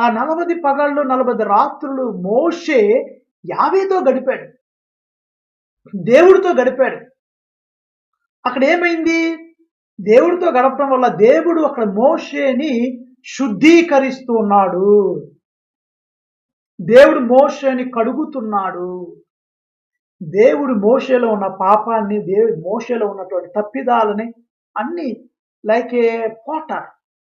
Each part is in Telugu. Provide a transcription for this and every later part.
ఆ నలభై పగళ్ళు నలభై రాత్రులు మోషే యావేతో గడిపాడు. దేవుడితో గడిపాడు. అక్కడ ఏమైంది? దేవుడితో గడపడం వల్ల దేవుడు అక్కడ మోషేని శుద్ధీకరిస్తున్నాడు దేవుడు మోషేని కడుగుతున్నాడు. దేవుడు మోషేలో ఉన్న పాపాన్ని దేవుడు మోషేలో ఉన్నటువంటి తప్పిదాలని అన్ని లైక్ ఏ పోటర్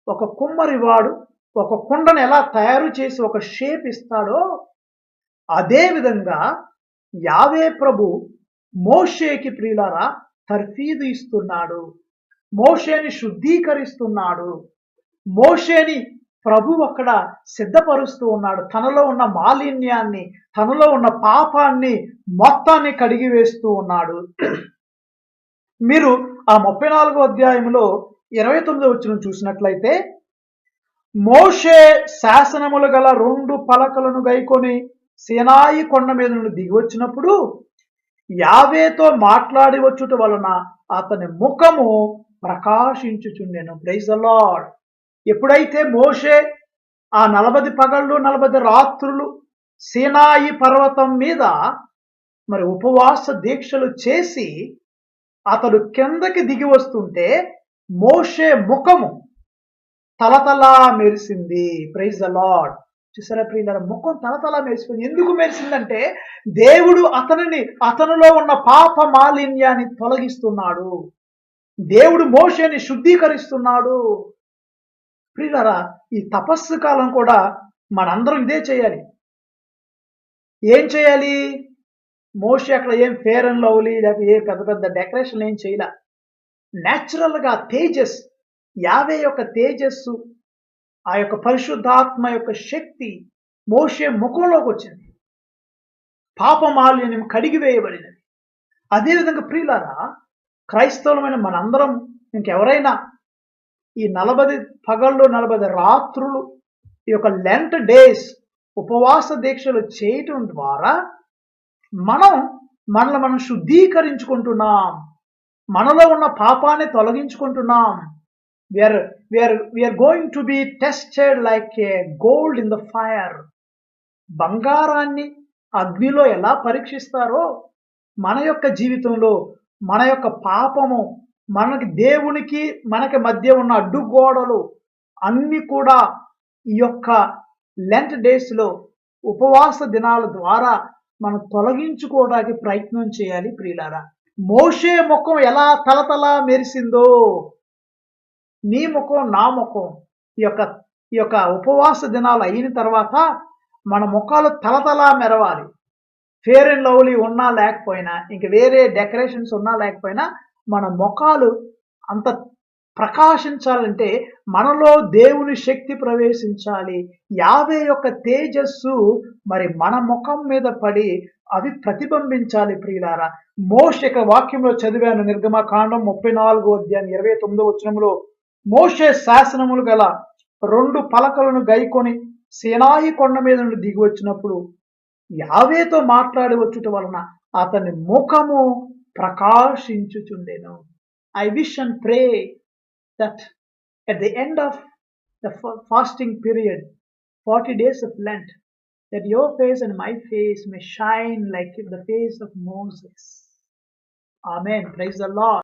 ఒక కుమ్మరివాడు ఒక కుండను ఎలా తయారు చేసి ఒక షేప్ ఇస్తాడో అదే విధంగా యావే ప్రభు మోషేకి ప్రియులారా తర్ఫీదు ఇస్తున్నాడు. మోషేని శుద్ధీకరిస్తున్నాడు. మోషేని ప్రభు అక్కడ సిద్ధపరుస్తూ ఉన్నాడు. తనలో ఉన్న మాలిన్యాన్ని తనలో ఉన్న పాపాన్ని మొత్తాన్ని కడిగి వేస్తూ ఉన్నాడు. మీరు ఆ ముప్పై నాలుగో అధ్యాయంలో ఇరవై తొమ్మిదో వచ్చిన చూసినట్లయితే మోషే శాసనములు గల రెండు పలకలను గైకొని సేనాయి కొండ మీద నుండి దిగి వచ్చినప్పుడు యావేతో మాట్లాడి వచ్చుట వలన అతని ముఖము ప్రకాశించుచుండెను. ప్రైజ్ ద లార్డ్ ఎప్పుడైతే మోషే ఆ నలభది పగళ్ళు నలభది రాత్రులు సీనాయి పర్వతం మీద మరి ఉపవాస దీక్షలు చేసి అతడు కిందకి దిగి వస్తుంటే మోషే ముఖము తలతలా మెరిసింది. ప్రైజ్ ద లాడ్ చూసారా ప్రియుల ముఖం తలతలా మెరిసిపోయింది. ఎందుకు మెరిసిందంటే దేవుడు అతనిని అతనిలో ఉన్న పాప మాలిన్యాన్ని తొలగిస్తున్నాడు. దేవుడు మోషని శుద్ధీకరిస్తున్నాడు. ప్రియులరా ఈ తపస్సు కాలం కూడా మనందరం ఇదే చేయాలి. ఏం చేయాలి? మోషి అక్కడ ఏం ఫేర్ అండ్ లవ్లీ లేకపోతే ఏ పెద్ద పెద్ద డెకరేషన్ ఏం చేయాల. న్యాచురల్గా తేజస్ యావే యొక్క తేజస్సు ఆ యొక్క పరిశుద్ధాత్మ యొక్క శక్తి మోషే ముఖంలోకి వచ్చింది. పాపమాల్యం కడిగి వేయబడినది. అదేవిధంగా ప్రియులారా క్రైస్తవులమైన మనందరం ఇంకెవరైనా ఈ నలభై పగళ్ళు నలభై రాత్రులు ఈ యొక్క లెంట్ డేస్ ఉపవాస దీక్షలు చేయటం ద్వారా మనం మనల్ని మనం శుద్ధీకరించుకుంటున్నాం. మనలో ఉన్న పాపాన్ని తొలగించుకుంటున్నాం. We are, we, are, we are going to be tested like a gold in the fire బంగారాన్ని అగ్నిలో ఎలా పరీక్షిస్తారో మన యొక్క జీవితంలో మన యొక్క పాపము మనకి దేవునికి మనకి మధ్య ఉన్న అడ్డుగోడలు అన్ని కూడా ఈ యొక్క లెంట్ డేస్లో ఉపవాస దినాల ద్వారా మనం తొలగించుకోవడానికి ప్రయత్నం చేయాలి ప్రియులారా. మోషే ముఖం ఎలా తలతలా మెరిసిందో నీ ముఖం నా ముఖం ఈ యొక్క ఈ యొక్క ఉపవాస దినాలు అయిన తర్వాత మన ముఖాలు తలతలా మెరవాలి. ఫేర్ అండ్ లవ్లీ ఉన్నా లేకపోయినా ఇంక వేరే డెకరేషన్స్ ఉన్నా లేకపోయినా మన ముఖాలు అంత ప్రకాశించాలంటే మనలో దేవుని శక్తి ప్రవేశించాలి. యావే యొక్క తేజస్సు మరి మన ముఖం మీద పడి అవి ప్రతిబింబించాలి ప్రియులారా. మోషక వాక్యంలో చదివాను నిర్గమకాండం ముప్పై నాలుగో అధ్యాయం ఇరవై తొమ్మిదో వచనంలో మోషే శాసనములు గల రెండు పలకలను గైకొని సేనాయి కొండ మీద నుండి దిగి వచ్చినప్పుడు యావేతో మాట్లాడవచ్చుట వలన అతని ముఖము ప్రకాశించుచుండెను. I wish and pray that at the end of the fasting period forty days of Lent that your face and my face may shine like the face of Moses ఆమె ప్రైజ్ ద లాడ్